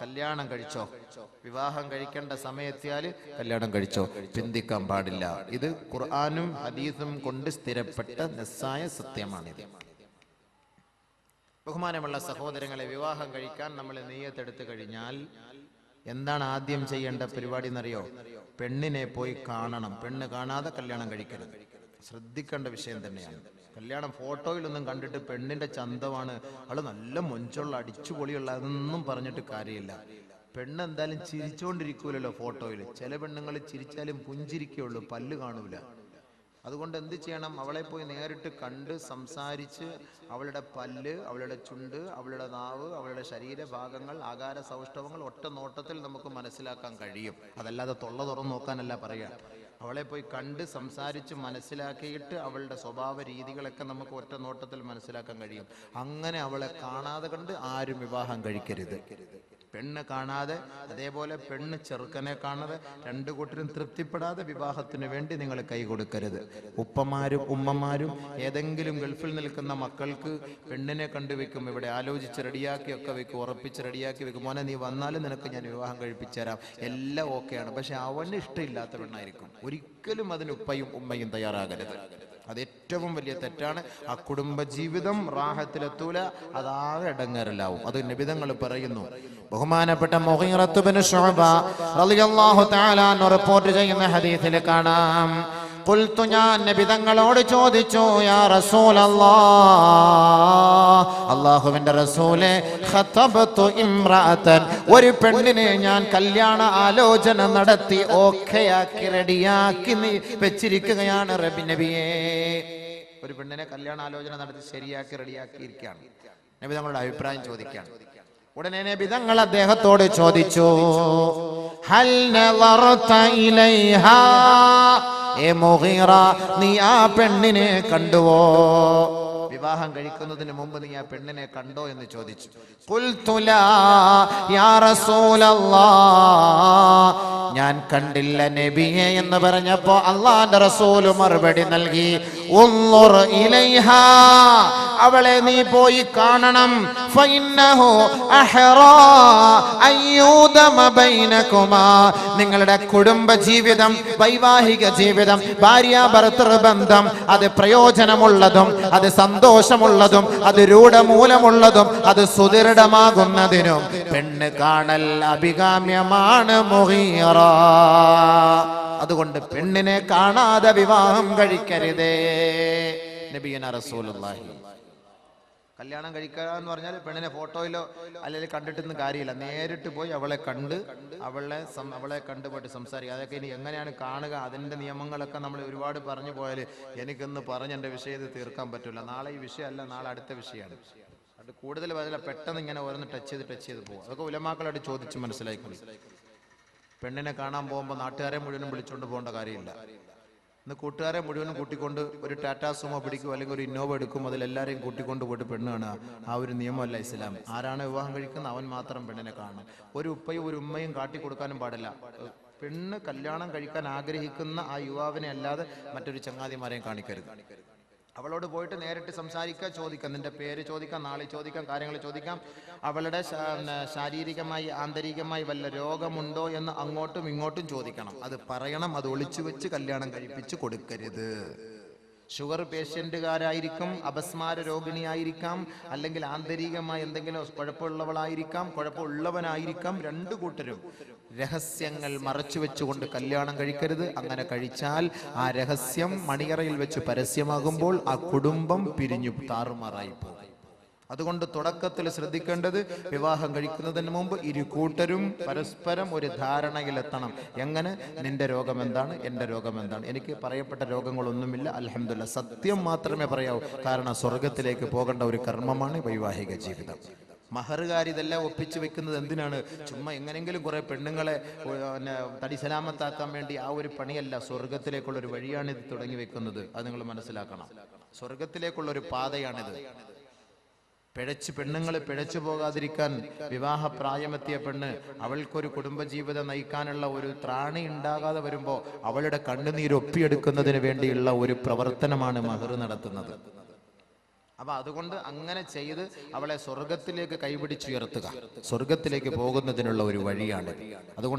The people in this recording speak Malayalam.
കല്യാണം കഴിച്ചോ? വിവാഹം കഴിക്കേണ്ട സമയത്തിയാൽ കല്യാണം കഴിച്ചോ? ചിന്തിക്കാൻ പാടില്ല. ഇത് ഖുർആാനും ഹദീസും കൊണ്ട് സ്ഥിരപ്പെട്ട നിസ്സായ സത്യമാണിത്. ബഹുമാനമുള്ള സഹോദരങ്ങളെ വിവാഹം കഴിക്കാൻ നമ്മൾ നെയ്യത്തെടുത്തു കഴിഞ്ഞാൽ എന്താണ് ആദ്യം ചെയ്യേണ്ട പരിപാടി എന്നറിയോ? പെണ്ണിനെ പോയി കാണണം. പെണ്ണ് കാണാതെ കല്യാണം കഴിക്കരുത്. ശ്രദ്ധിക്കേണ്ട വിഷയം തന്നെയാണ്. കല്യാണം ഫോട്ടോയിലൊന്നും കണ്ടിട്ട് പെണ്ണിന്റെ ചന്തമാണ്. അവൾ നല്ല മൊഞ്ചുള്ള അടിച്ചുപൊളിയുള്ള അതൊന്നും പറഞ്ഞിട്ട് കാര്യമില്ല. പെണ്ണ് എന്തായാലും ചിരിച്ചോണ്ടിരിക്കൂലല്ലോ ഫോട്ടോയിൽ ചില പെണ്ണുങ്ങൾ ചിരിച്ചാലും പുഞ്ചിരിക്കുള്ളൂ പല്ല് കാണൂല. അതുകൊണ്ട് എന്ത് ചെയ്യണം? അവളെ പോയി നേരിട്ട് കണ്ട് സംസാരിച്ച് അവളുടെ പല്ല് അവളുടെ ചുണ്ട് അവളുടെ നാവ് അവളുടെ ശരീരഭാഗങ്ങൾ ആകാര സൗഷ്ഠവങ്ങൾ ഒറ്റ നോട്ടത്തിൽ നമുക്ക് മനസ്സിലാക്കാൻ കഴിയും. അതല്ലാതെ തൊള്ള തുറന്നു നോക്കാനല്ല പറയാ അവളെ പോയി കണ്ട് സംസാരിച്ച് മനസ്സിലാക്കിയിട്ട് അവളുടെ സ്വഭാവ രീതികളൊക്കെ നമുക്ക് ഒറ്റ നോട്ടത്തിൽ മനസ്സിലാക്കാൻ കഴിയും. അങ്ങനെ അവളെ കാണാതെ കണ്ട് ആരും വിവാഹം കഴിക്കരുത്. പെണ്ണ് കാണാതെ അതേപോലെ പെണ്ണ് ചെറുക്കനെ കാണാതെ രണ്ടു കൂട്ടരും തൃപ്തിപ്പെടാതെ വിവാഹത്തിന് വേണ്ടി നിങ്ങൾ കൈ കൊടുക്കരുത്. ഉപ്പമാരും ഉമ്മമാരും ഏതെങ്കിലും ഗൾഫിൽ നിൽക്കുന്ന മക്കൾക്ക് പെണ്ണിനെ കണ്ടുവെക്കും ഇവിടെ ആലോചിച്ച് റെഡിയാക്കി ഒക്കെ വെക്കും ഉറപ്പിച്ച് റെഡിയാക്കി വെക്കും. മോനെ നീ വന്നാലും നിനക്ക് ഞാൻ വിവാഹം കഴിപ്പിച്ചു തരാം എല്ലാം ഓക്കെയാണ്. പക്ഷെ അവന് ഇഷ്ടമില്ലാത്ത പെണ്ണായിരിക്കും. ഒരിക്കലും അതിന് ഉപ്പയും ഉമ്മയും തയ്യാറാകരുത്. അത് ഏറ്റവും വലിയ തെറ്റാണ്. ആ കുടുംബ ജീവിതം റാഹത്തിലെത്തൂല അതാകെ ഇടങ്ങേറലാവും. അത് നിബിതങ്ങൾ പറയുന്നു. ബഹുമാനപ്പെട്ട റിപ്പോർട്ട് ചെയ്യുന്ന ഹദീസിൽ കാണാം. ഖുൽതു ഞാൻ നബിതങ്ങളോട് ചോദിച്ചു യാ റസൂലല്ലാഹ് അല്ലാഹുവിന്റെ റസൂലെ ഇംറാതൻ ഒരു പെണ്ണിനെ ഞാൻ കല്യാണ ആലോചന നടത്തി ഓക്കെയാക്കി റെഡിയാക്കി വെച്ചിരിക്കുകയാണ് റബി നബിയേ. ഒരു പെണ്ണിനെ കല്യാണ ആലോചന നടത്തി ശരിയാക്കി റെഡിയാക്കി ഇരിക്കുകയാണ്. നബി തങ്ങളുടെ അഭിപ്രായം ചോദിക്കുകയാണ്. ഉടനെ നബി തങ്ങൾ അദ്ദേഹത്തോട് ചോദിച്ചു ഹൽ ഇലൈഹാ ഏ മുഗീറ നീ ആ പെണ്ണിനെ കണ്ടുവോ? വിവാഹം കഴിക്കുന്നതിന് മുമ്പ് നീ ആ പെണ്ണിനെ കണ്ടോ എന്ന് ചോദിച്ചു. ഖുൽതു ലാ യാ റസൂലല്ലാ. ഞാൻ കണ്ടില്ല നബിയെ എന്ന് പറഞ്ഞപ്പോ അള്ളാന്റെ റസൂൽ മറുപടി നൽകി. അവളെ നീ പോയി കാണണം. നിങ്ങളുടെ കുടുംബ ജീവിതം വൈവാഹിക ജീവിതം ഭാര്യ ഭർത്തൃ ബന്ധം അത് പ്രയോജനമുള്ളതും അത് സന്തോഷമുള്ളതും അത് രൂഢമൂലമുള്ളതും അത് സുദൃഢമാകുന്നതിനും. പെണ്ണ് കാണൽ അഭികാമ്യമാണ് മുഹീറ. അതുകൊണ്ട് പെണ്ണിനെ കാണാതെ വിവാഹം കഴിക്കരുതേ. നബിയന റസൂലുള്ളാഹി. കല്യാണം കഴിക്കുക എന്ന് പറഞ്ഞാൽ പെണ്ണിനെ ഫോട്ടോയിലോ അല്ലെങ്കിൽ കണ്ടിട്ടൊന്നും കാര്യമില്ല. നേരിട്ട് പോയി അവളെ കണ്ട് അവളെ അവളെ കണ്ടുപോയിട്ട് സംസാരിക്കുക. അതൊക്കെ ഇനി എങ്ങനെയാണ് കാണുക? അതിന്റെ നിയമങ്ങളൊക്കെ നമ്മൾ ഒരുപാട് പറഞ്ഞു പോയാൽ എനിക്കൊന്ന് പറഞ്ഞ് എന്റെ വിഷയത്തിൽ തീർക്കാൻ പറ്റില്ല. നാളെ ഈ വിഷയമല്ല നാളെ അടുത്ത വിഷയമാണ്. അത് കൂടുതൽ പറയില്ല പെട്ടെന്ന് ഇങ്ങനെ ഓരോന്ന് ടച്ച് ചെയ്ത് ടച്ച് ചെയ്ത് പോകും അതൊക്കെ ഉലമാക്കളായിട്ട് ചോദിച്ച് മനസ്സിലായിക്കൊള്ളി പെണ്ണിനെ കാണാൻ പോകുമ്പോൾ നാട്ടുകാരെ മുഴുവനും വിളിച്ചുകൊണ്ട് പോകേണ്ട കാര്യമില്ല. ഇന്ന് കൂട്ടുകാരെ മുഴുവനും കൂട്ടിക്കൊണ്ട് ഒരു ടാറ്റാ സുമോ പിടിക്കും അല്ലെങ്കിൽ ഒരു ഇന്നോവ എടുക്കും അതിൽ എല്ലാവരെയും കൂട്ടിക്കൊണ്ട് പോയിട്ട് പെണ്ണ് കാണുക ആ ഒരു നിയമമല്ല ഇസ്ലാം. ആരാണ് വിവാഹം കഴിക്കുന്നത്? അവൻ മാത്രം പെണ്ണിനെ കാണണം ഒരു ഉപ്പയും ഒരു ഉമ്മയും കാട്ടി കൊടുക്കാനും പാടില്ല. പെണ്ണ് കല്യാണം കഴിക്കാൻ ആഗ്രഹിക്കുന്ന ആ യുവാവിനെ അല്ലാതെ മറ്റൊരു ചങ്ങാതിമാരെയും കാണിക്കരുത്. അവളോട് പോയിട്ട് നേരിട്ട് സംസാരിക്കുക ചോദിക്കാം. നിന്റെ പേര് ചോദിക്കാം നാളെ ചോദിക്കാം കാര്യങ്ങൾ ചോദിക്കാം. അവളുടെ ശാരീരികമായി ആന്തരികമായി വല്ല രോഗമുണ്ടോ എന്ന് അങ്ങോട്ടും ഇങ്ങോട്ടും ചോദിക്കണം. അത് പറയണം അത് ഒളിച്ചു വെച്ച് കല്യാണം കഴിപ്പിച്ച് കൊടുക്കരുത്. ഷുഗർ പേഷ്യന്റുകാരായിരിക്കും അപസ്മാര രോഗിണിയായിരിക്കാം അല്ലെങ്കിൽ ആന്തരികമായി എന്തെങ്കിലും കുഴപ്പമുള്ളവളായിരിക്കാം കുഴപ്പമുള്ളവനായിരിക്കാം രണ്ടു കൂട്ടരും. രഹസ്യങ്ങൾ മറച്ചു വെച്ചുകൊണ്ട് കല്യാണം കഴിക്കരുത്. അങ്ങനെ കഴിച്ചാൽ ആ രഹസ്യം മണിയറയിൽ വെച്ച് പരസ്യമാകുമ്പോൾ ആ കുടുംബം പിരിഞ്ഞു താറുമാറായി പോകും. അതുകൊണ്ട് തുടക്കത്തിൽ ശ്രദ്ധിക്കേണ്ടത് വിവാഹം കഴിക്കുന്നതിന് മുമ്പ് ഇരു കൂട്ടരും പരസ്പരം ഒരു ധാരണയിലെത്തണം. എങ്ങനെ? നിന്റെ രോഗം എന്താണ്? എന്റെ രോഗം എന്താണ്? എനിക്ക് പറയപ്പെട്ട രോഗങ്ങളൊന്നുമില്ല. അലഹമില്ല സത്യം മാത്രമേ പറയാവൂ. കാരണം സ്വർഗത്തിലേക്ക് പോകേണ്ട ഒരു കർമ്മമാണ് വൈവാഹിക ജീവിതം. മഹറുകാർ ഇതെല്ലാം ഒപ്പിച്ചു വെക്കുന്നത് എന്തിനാണ്? ചുമ്മാ എങ്ങനെങ്കിലും കുറെ പെണ്ണുങ്ങളെ പിന്നെ തടി സലാമത്താക്കാൻ വേണ്ടി ആ ഒരു പണിയല്ല. സ്വർഗത്തിലേക്കുള്ള ഒരു വഴിയാണ് ഇത് തുടങ്ങി വെക്കുന്നത്. അത് നിങ്ങൾ മനസ്സിലാക്കണം. സ്വർഗത്തിലേക്കുള്ള ഒരു പാതയാണിത്. പിഴച്ച് പെണ്ണുങ്ങൾ പിഴച്ചു പോകാതിരിക്കാൻ വിവാഹ പ്രായമെത്തിയ പെണ്ണ് അവൾക്കൊരു കുടുംബജീവിതം നയിക്കാനുള്ള ഒരു ത്രാണി ഉണ്ടാകാതെ വരുമ്പോൾ അവളുടെ കണ്ണുനീര് ഒപ്പിയെടുക്കുന്നതിന് വേണ്ടിയുള്ള ഒരു പ്രവർത്തനമാണ് മഹർ നടത്തുന്നത്. അപ്പൊ അതുകൊണ്ട് അങ്ങനെ ചെയ്ത് അവളെ സ്വർഗത്തിലേക്ക് കൈപിടിച്ചുയർത്തുക. സ്വർഗത്തിലേക്ക് പോകുന്നതിനുള്ള ഒരു വഴിയാണ് അതുകൊണ്ട്